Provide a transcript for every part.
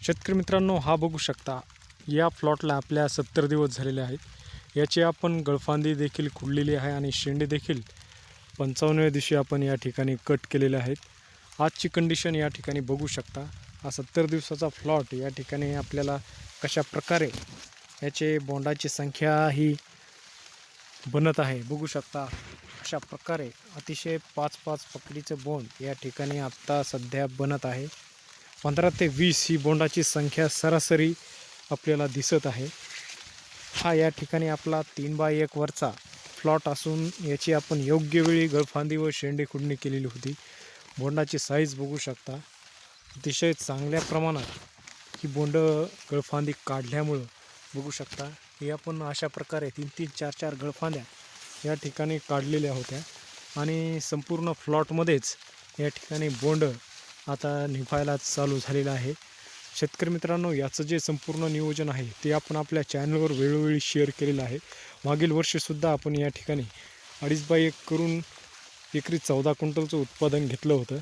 शेतकरी मित्रांनो हा बघू शकता या प्लॉटला आपल्या सत्तर दिवस झालेले आहेत. याची आपण गळफांदी देखील खुडलेली आहे आणि शेंडे देखील पंचावन्नव्या दिवशी आपण या ठिकाणी कट केलेले आहेत. आजची कंडिशन या ठिकाणी बघू शकता. हा सत्तर दिवसाचा प्लॉट या ठिकाणी आपल्याला कशा प्रकारे याचे बोंडाची संख्या ही बनत आहे बघू शकता. अशा प्रकारे अतिशय पाच पाच पकडीचं बोंड या ठिकाणी आत्ता सध्या बनत आहे. पंधरा ते वीस ही बोंडाची संख्या सरासरी आपल्याला दिसत आहे. हा या ठिकाणी आपला तीन बाय एक वरचा प्लॉट असून याची आपण योग्य वेळी गळफांदी व शेंडे खुडणी केलेली होती. बोंडाची साईज बघू शकता. अतिशय चांगल्या प्रमाणात ही बोंड गळफांदी काढल्यामुळं बघू शकता. हे आपण अशा प्रकारे तीन तीन चार चार गळफांद्या या ठिकाणी काढलेल्या होत्या आणि संपूर्ण फ्लॉटमध्येच या ठिकाणी बोंड आता निघायला चालू झालेलं आहे. शेतकरी मित्रांनो याचं जे संपूर्ण नियोजन आहे ते आपण आपल्या चॅनलवर वेळोवेळी शेअर केलेलं आहे. मागील वर्षीसुद्धा आपण या ठिकाणी अडीच बाय एक करून एकरी चौदा क्विंटलचं उत्पादन घेतलं होतं.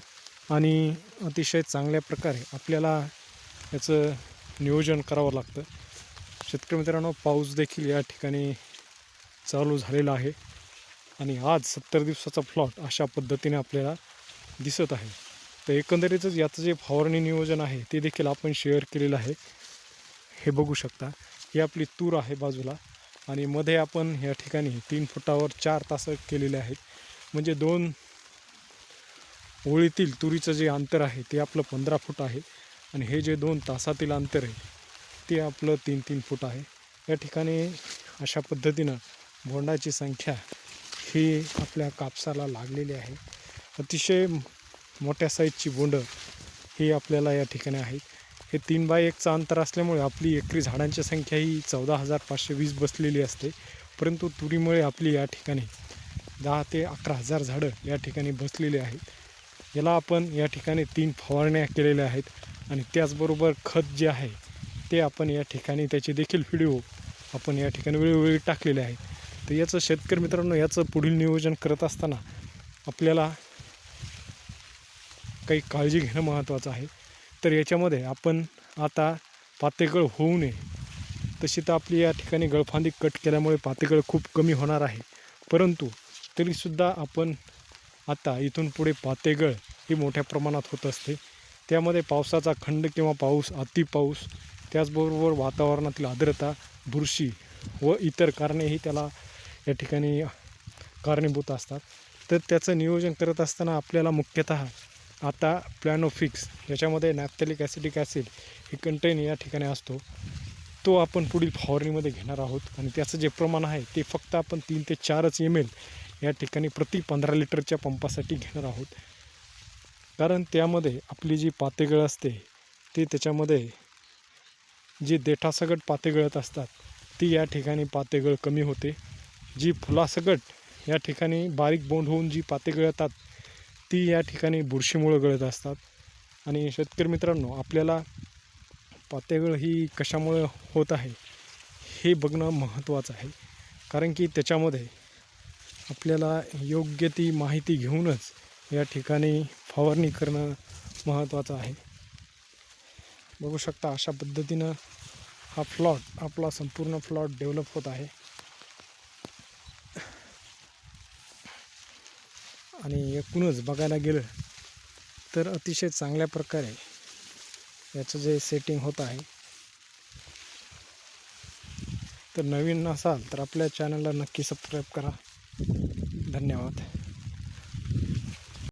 आणि अतिशय चांगल्या प्रकारे आपल्याला याचं नियोजन करावं लागतं. शेतकरी मित्रांनो पाऊस देखील या ठिकाणी चालू झालेला आहे. आणि आज सत्तर दिवसाचा प्लॉट अशा पद्धतीने आपल्याला दिसत आहे. तर एकंदरीतच याचं जे फवारणी नियोजन आहे ते देखील आपण शेअर केलेलं आहे. हे बघू शकता. ही आपली तूर आहे बाजूला आणि मध्ये आपण या ठिकाणी तीन फुटावर चार तास केलेले आहेत. म्हणजे दोन ओळीतील तुरीचं जे अंतर आहे ते आपलं पंधरा फूट आहे आणि हे जे दोन तासातील अंतर आहे ते आपलं तीन तीन फूट आहे. या ठिकाणी अशा पद्धतीनं बोंडाची संख्या ही आपल्या कापसाला लागलेली आहे. अतिशय मोठ्या साईजची बोंडं ही आपल्याला या ठिकाणी आहेत. हे तीन बाय एकचं अंतर असल्यामुळे आपली एकरी झाडांची संख्या ही चौदा हजार पाचशे वीस बसलेली असते. परंतु तुरीमुळे आपली या ठिकाणी दहा ते अकरा हजार झाडं या ठिकाणी बसलेली आहेत. याला आपण या ठिकाणी तीन फवारण्या केलेल्या आहेत आणि त्याचबरोबर खत जे आहे ते आपण या ठिकाणी त्याचे देखील व्हिडिओ आपण या ठिकाणी वेळोवेळी टाकलेले आहेत. तर याचं शेतकरी मित्रांनो याचं पुढील नियोजन करत असताना आपल्याला काही काळजी घेणं महत्त्वाचं आहे. तर याच्यामध्ये आपण आता पातेगळ होऊ नये. तशी तर आपली या ठिकाणी गळफांदी कट केल्यामुळे पातेगळ खूप कमी होणार आहे. परंतु तरीसुद्धा आपण आता इथून पुढे पातेगळ ही मोठ्या प्रमाणात होत असते. त्यामध्ये पावसाचा खंड किंवा पाऊस अति पाऊस त्याचबरोबर वातावरणातील आर्द्रता बुरशी व इतर कारणेही त्याला या ठिकाणी कारणीभूत असतात. तर त्याचं नियोजन करत असताना आपल्याला मुख्यतः आता प्लॅनोफिक्स ज्याच्यामध्ये नॅप्थॅलिक ॲसिडिक ॲसिड हे कंटेन या ठिकाणी असतो तो आपण पुढील फवारणीमध्ये घेणार आहोत. आणि त्याचं जे प्रमाण आहे ते फक्त आपण तीन ते चारच एम एल या ठिकाणी प्रति पंधरा लिटरच्या पंपासाठी घेणार आहोत. कारण त्यामध्ये आपली जी पातेगळ असते ती त्याच्यामध्ये जी देठासगट पातेगळत असतात ती या ठिकाणी पातेगळ कमी होते. जी फुलासकट या ठिकाणी बारीक बोंड होऊन जी पाते गळतात ती या ठिकाणी बुरशीमुळं गळत असतात. आणि शेतकरी मित्रांनो आपल्याला पातेगळ ही कशामुळं होत आहे हे बघणं महत्त्वाचं आहे. कारण की त्याच्यामध्ये आपल्याला योग्य ती माहिती घेऊनच या ठिकाणी फवारणी करणं महत्त्वाचं आहे. बघू शकता अशा पद्धतीनं हा प्लॉट आपला संपूर्ण प्लॉट डेव्हलप होत आहे. आणि एकूणच बघायला गेलं तर अतिशय चांगल्या प्रकारे याचं जे सेटिंग होत आहे. तर नवीन असाल तर आपल्या चॅनलला नक्की सबस्क्राईब करा. धन्यवाद.